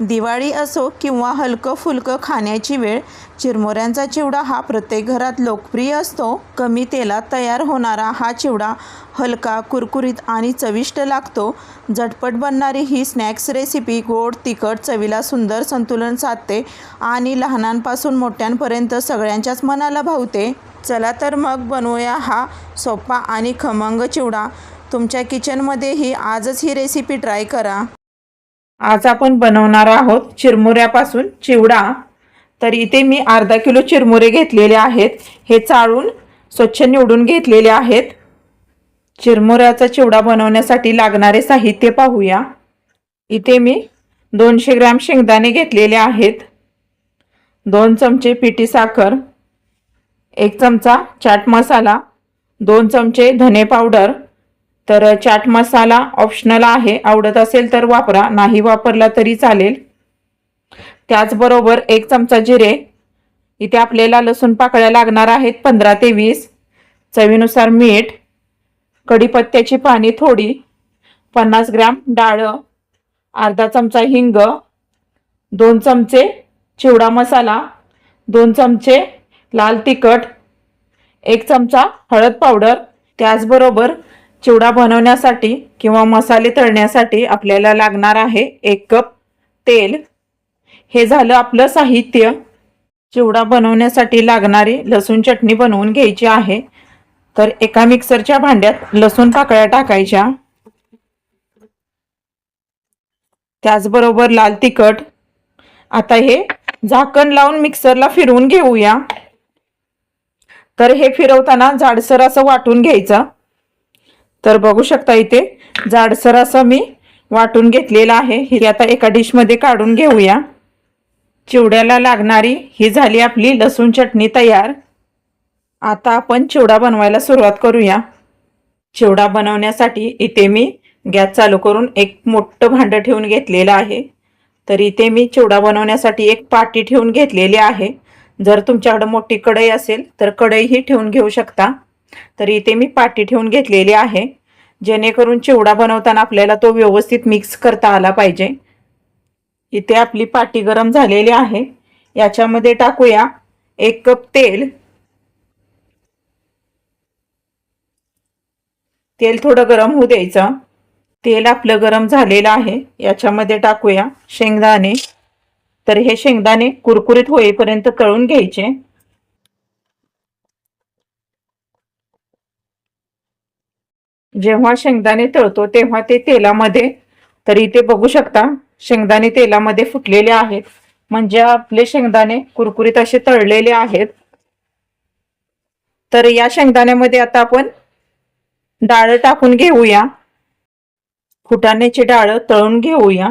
दिवाळी असो किंवा हलकं फुलकं खाण्याची वेळ चिरमुऱ्यांचा चिवडा हा प्रत्येक घरात लोकप्रिय असतो. कमी तेलात तयार होणारा हा चिवडा हलका कुरकुरीत आणि चविष्ट लागतो. झटपट बनणारी ही स्नॅक्स रेसिपी गोड तिखट चवीला सुंदर संतुलन साधते आणि लहानांपासून मोठ्यांपर्यंत सगळ्यांच्याच मनाला भावते. चला तर मग बनवूया हा सोपा आणि खमंग चिवडा. तुमच्या किचनमध्येही आजच ही रेसिपी ट्राय करा. आज आपण बनवणार आहोत चिरमुऱ्यापासून चिवडा. तर इथे मी अर्धा किलो चिरमुरे घेतलेले आहेत. हे चाळून स्वच्छ निवडून घेतलेले आहेत. चिरमुऱ्याचा चिवडा बनवण्यासाठी लागणारे साहित्य पाहूया. इथे मी दोनशे ग्रॅम शेंगदाणे घेतलेले आहेत. दोन चमचे पिठी साखर एक चमचा चाट मसाला दोन चमचे धने पावडर तर चाट मसाला ऑप्शनल आहे. आवडत असेल तर वापरा. नाही वापरला तरी चालेल. त्याचबरोबर एक चमचा जिरे. इथे आपल्याला लसूण पाकळ्या लागणार आहेत पंधरा ते वीस. चवीनुसार मीठ. कढीपत्त्याची पाणी थोडी. पन्नास ग्रॅम डाळं. अर्धा चमचा हिंग. दोन चमचे चिवडा मसाला. दोन चमचे लाल तिखट. एक चमचा हळद पावडर. त्याचबरोबर चिवडा बनवण्यासाठी किंवा मसाले तळण्यासाठी आपल्याला लागणार आहे एक कप तेल. हे झालं आपलं साहित्य. चिवडा बनवण्यासाठी लागणारी लसूण चटणी बनवून घ्यायची आहे. तर एका मिक्सरच्या भांड्यात लसूण पाकळ्या टाकायच्या. त्याचबरोबर लाल तिखट. आता हे झाकण लावून मिक्सरला फिरवून घेऊया. तर हे फिरवताना जाडसर असं वाटून घ्यायचं. तर बघू शकता इथे जाडसर असं मी वाटून घेतलेलं आहे. ही आता एका डिशमध्ये काढून घेऊया. चिवड्याला लागणारी ही झाली आपली लसूण चटणी तयार. आता आपण चिवडा बनवायला सुरुवात करूया. चिवडा बनवण्यासाठी इथे मी गॅस चालू करून एक मोठं भांडं ठेवून घेतलेलं आहे. तर इथे मी चिवडा बनवण्यासाठी एक पाटी ठेवून घेतलेली आहे. जर तुमच्याकडं मोठी कढई असेल तर कढईही ठेवून घेऊ शकता. तर इथे मी पाटी ठेवून घेतलेली आहे. जेणेकरून चिवडा बनवताना आपल्याला तो व्यवस्थित मिक्स करता आला पाहिजे. इथे आपली पाटी गरम झालेली आहे. याच्यामध्ये टाकूया एक कप तेल. तेल थोडं गरम होऊ द्यायचं. तेल आपलं गरम झालेलं आहे. याच्यामध्ये टाकूया शेंगदाणे. तर हे शेंगदाणे कुरकुरीत होईपर्यंत तळून घ्यायचे. जेव्हा शेंगदाणे तळतो तेव्हा ते तेलामध्ये तर इथे बघू शकता शेंगदाणे तेलामध्ये फुटलेले आहेत. म्हणजे आपले शेंगदाणे कुरकुरीत असे तळलेले आहेत. तर या शेंगदाण्यामध्ये आता आपण डाळ टाकून घेऊया. फुटाण्याची डाळ तळून घेऊया.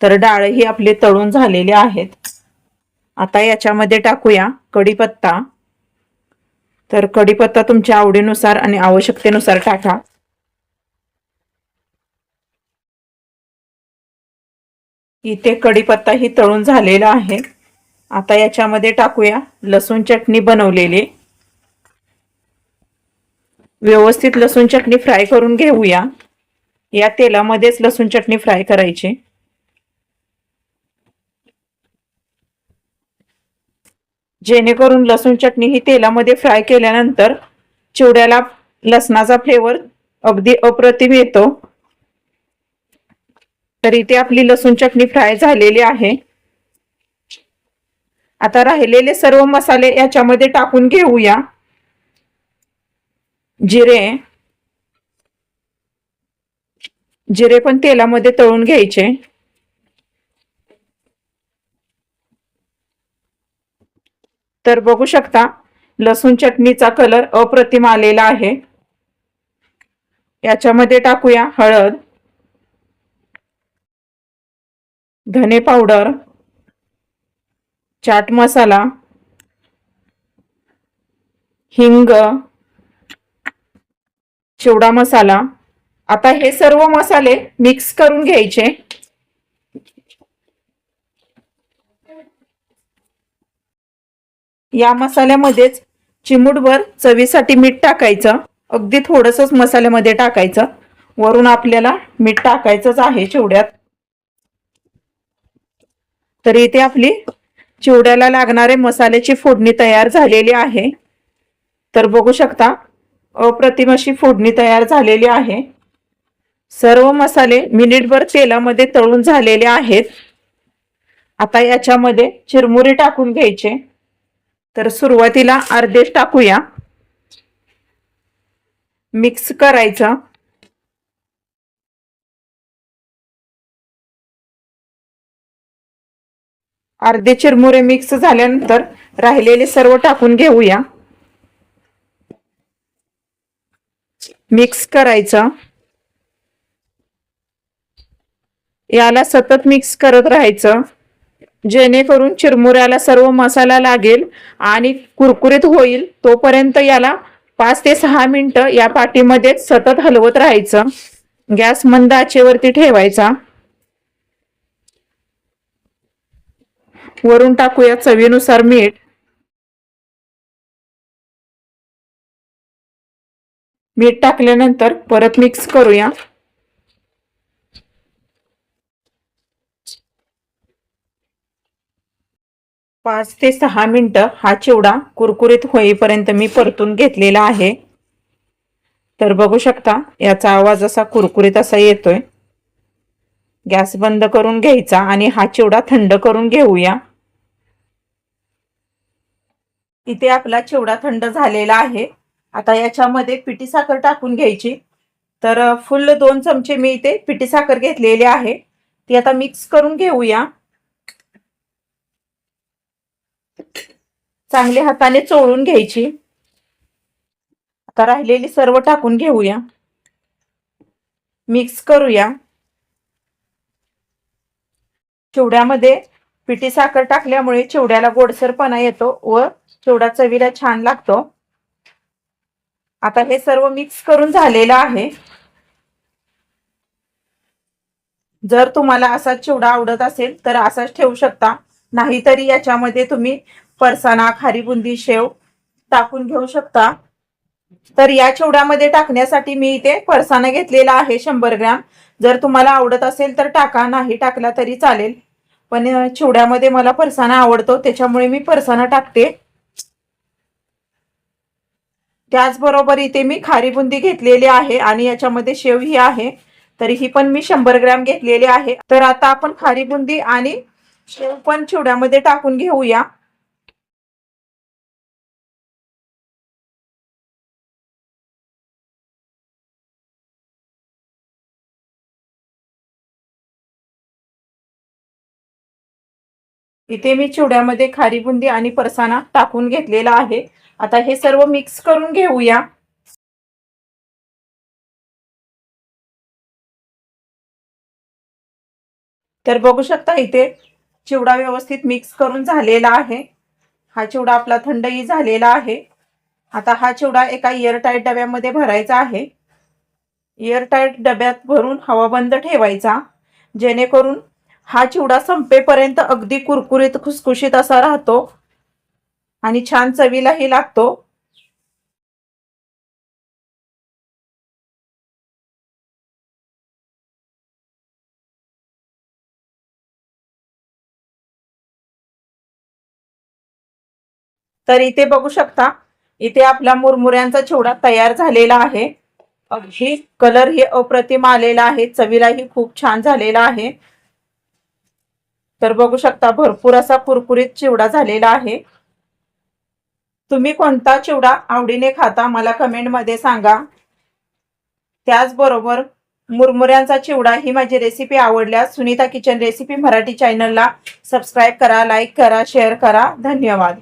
तर डाळ ही आपले तळून झालेले आहेत. आता याच्यामध्ये टाकूया कढीपत्ता. तर कढीपत्ता तुमच्या आवडीनुसार आणि आवश्यकतेनुसार टाका. इथे कढीपत्ता ही तळून झालेला आहे. आता याच्यामध्ये टाकूया लसूण चटणी बनवलेली. व्यवस्थित लसूण चटणी फ्राय करून घेऊया. या तेलामध्येच लसूण चटणी फ्राय करायची. जेणेकरून लसूण चटणी ही तेलामध्ये फ्राय केल्यानंतर चिवड्याला लसणाचा फ्लेवर अगदी अप्रतिम येतो. तर इथे आपली लसूण चटणी फ्राय झालेली आहे. आता राहिलेले सर्व मसाले याच्यामध्ये टाकून घेऊया. जिरे. जिरे पण तेलामध्ये तळून घ्यायचे. तर बघू शकता लसूण चटणीचा कलर अप्रतिम आलेला आहे. याच्यामध्ये टाकूया हळद धने पावडर चाट मसाला हिंग चिवडा मसाला. आता हे सर्व मसाले मिक्स करून घ्यायचे. या मसाल्यामध्येच चिमूटभर चवीसाठी मीठ टाकायचं. अगदी थोडंसंच मसाल्यामध्ये टाकायचं. वरून आपल्याला मीठ टाकायचंच आहे चिवड्यात. तर इथे आपली चिवड्याला लागणारे मसाल्याची फोडणी तयार झालेली आहे. तर बघू शकता अप्रतिम अशी फोडणी तयार झालेली आहे. सर्व मसाले मिनिटभर तेलामध्ये तळून झालेले आहेत. आता याच्यामध्ये चिरमुरी टाकून घ्यायचे. तर सुरुवातीला अर्धेच टाकूया. मिक्स करायचं. अर्धे चिरमुरे मिक्स झाल्यानंतर राहिलेले सर्व टाकून घेऊया. मिक्स करायचं. याला सतत मिक्स करत राहायचं. जेणेकरून चिरमुऱ्याला सर्व मसाला लागेल आणि कुरकुरीत होईल तोपर्यंत याला पाच ते सहा मिनिटं या पाटीमध्ये सतत हलवत राहायचं. गॅस मंद आचेवरती ठेवायचा. वरून टाकूया चवीनुसार मीठ. मीठ टाकल्यानंतर परत मिक्स करूया. पाच ते सहा मिनिटं हा चिवडा कुरकुरीत होईपर्यंत मी परतून घेतलेला आहे. तर बघू शकता याचा आवाज असा कुरकुरीत असा येतोय. गॅस बंद करून घ्यायचा आणि हा चिवडा थंड करून घेऊया. इथे आपला चिवडा थंड झालेला आहे. आता याच्यामध्ये पिठी साखर टाकून घ्यायची. तर फुल दोन चमचे मी इथे पिठी साखर घेतलेली आहे. ती आता मिक्स करून घेऊया. चांगले हाताने चोळून घ्यायची. आता राहिलेली सर्व टाकून घेऊया. मिक्स करूया. चिवड्यामध्ये पिठी साखर टाकल्यामुळे चिवड्याला गोडसरपणा येतो व चिवडा चवीला छान लागतो. आता हे सर्व मिक्स करून झालेलं आहे. जर तुम्हाला असा चिवडा आवडत असेल तर असाच ठेवू शकता. नाहीतरी याच्यामध्ये तुम्ही फरसाणा खारी बुंदी शेव टाकून घेऊ शकता. तर या चिवड्यामध्ये टाकण्यासाठी मी इथे फरसाणा घेतलेला आहे शंभर ग्रॅम. जर तुम्हाला आवडत असेल तर टाका नाही टाकला तरी चालेल. पण चिवड्यामध्ये मला फरसाणा आवडतो त्याच्यामुळे मी फरसाणा टाकते. त्याचबरोबर इथे मी खारी बुंदी घेतलेली आहे आणि याच्यामध्ये शेव ही आहे. तर ही पण मी शंभर ग्रॅम घेतलेली आहे. तर आता आपण खारी बुंदी आणि शेव पण चिवड्यामध्ये टाकून घेऊया. इथे मी चिवड्यामध्ये खारी बुंदी आणि परसाना टाकून घेतलेला आहे. आता हे सर्व मिक्स करून घेऊया. तर बघू शकता इथे चिवडा व्यवस्थित मिक्स करून झालेला आहे. हा चिवडा आपला थंडही झालेला आहे. आता हा चिवडा एका एअरटाईट डब्यामध्ये भरायचा आहे. एअरटाईट डब्यात भरून हवा बंद ठेवायचा. जेणेकरून हा चिवडा संपेपर्यंत अगदी कुरकुरीत खुसखुशीत असा राहतो. आणि छान चवीलाही लागतो. तर इथे बघू शकता इथे आपला मुरमुऱ्यांचा चिवडा तयार झालेला आहे. अगदी कलर हे अप्रतिम आलेला आहे. चवीलाही खूप छान झालेला आहे. तर बघू शकता भरपूर असा कुरकुरीत चिवडा झालेला आहे. तुम्ही कोणता चिवडा आवडीने खाता मला कमेंटमध्ये सांगा. त्याचबरोबर मुरमुऱ्यांचा चिवडा ही माझी रेसिपी आवडल्यास सुनीता किचन रेसिपी मराठी चॅनलला सबस्क्राईब करा लाईक करा शेअर करा. धन्यवाद.